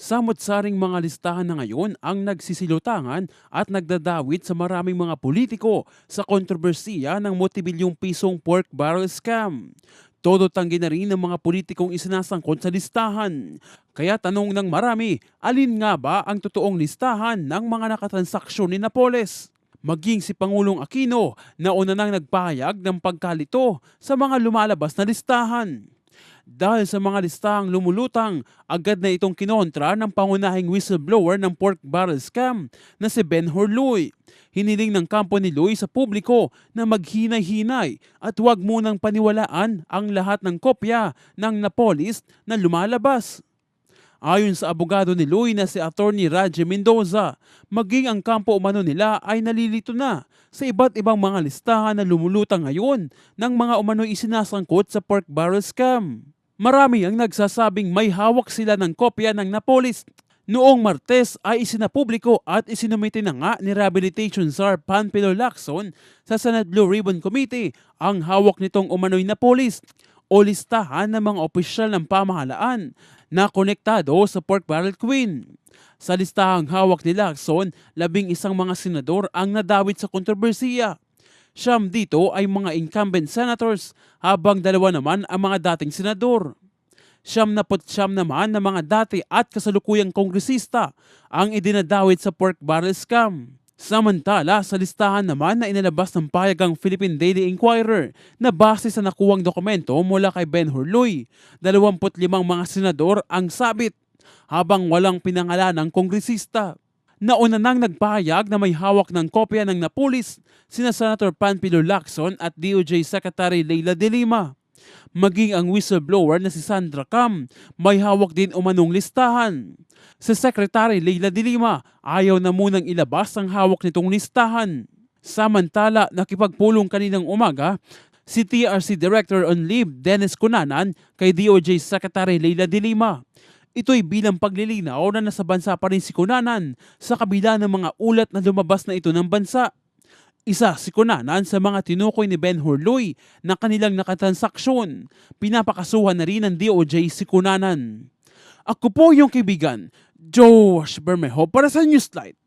Samot-saring mga listahan na ngayon ang nagsisilutangan at nagdadawit sa maraming mga politiko sa kontrobersiya ng multibilyong pisong pork barrel scam. Todo tanggi na rin ng mga politikong isinasangkot sa listahan. Kaya tanong ng marami, alin nga ba ang totoong listahan ng mga nakatransaksyon ni Napoles? Maging si Pangulong Aquino na una nang nagpahayag ng pagkalito sa mga lumalabas na listahan. Dahil sa mga listahang lumulutang, agad na itong kinontra ng pangunahing whistleblower ng pork barrel scam na si Ben Horluy. Hiniling ng kampo ni Luy sa publiko na maghinay-hinay at huwag munang paniwalaan ang lahat ng kopya ng Napolis na lumalabas. Ayon sa abogado ni Luy na si Attorney Raji Mendoza, maging ang kampo umano nila ay nalilito na sa iba't ibang mga listahan na lumulutang ngayon ng mga umano'y isinasangkot sa pork barrel scam. Marami ang nagsasabing may hawak sila ng kopya ng Napolis. Noong Martes ay isinapubliko at isinumite na nga ni Rehabilitation Czar Panpilo Lacson sa Senate Blue Ribbon Committee ang hawak nitong umano'y Napolis o listahan ng mga opisyal ng pamahalaan na konektado sa Pork Barrel Queen. Sa listahang hawak ni Lacson, labing isang mga senador ang nadawit sa kontrobersiya. Siyam dito ay mga incumbent senators habang dalawa naman ang mga dating senador. Siyam na siyam naman na mga dati at kasalukuyang kongresista ang idinadawit sa pork barrel scam. Samantala, sa listahan naman na inalabas ng payagang Philippine Daily Inquirer na base sa nakuwang dokumento mula kay Ben Hurluy, 25 mga senador ang sabit habang walang pinangalan ng kongresista. Nauna nang nagpahayag na may hawak ng kopya ng Napolis sina Senator Panpilo Lacson at DOJ Secretary Leila De Lima. Maging ang whistleblower na si Sandra Cam, may hawak din umanong listahan. Si Secretary Leila De Lima ayaw na munang ilabas ang hawak nitong listahan. Samantala, nakipagpulong kaninang umaga si TRC Director on Leave Dennis Cunanan kay DOJ Secretary Leila De Lima. Ito'y bilang paglilinaw na nasa bansa pa rin si Cunanan sa kabila ng mga ulat na lumabas na ito ng bansa. Isa si Cunanan sa mga tinukoy ni Ben Hurluy na kanilang nakatransaksyon. Pinapakasuhan na rin ng DOJ si Cunanan. Ako po yung kaibigan, Josh Bermejo para sa Newslight.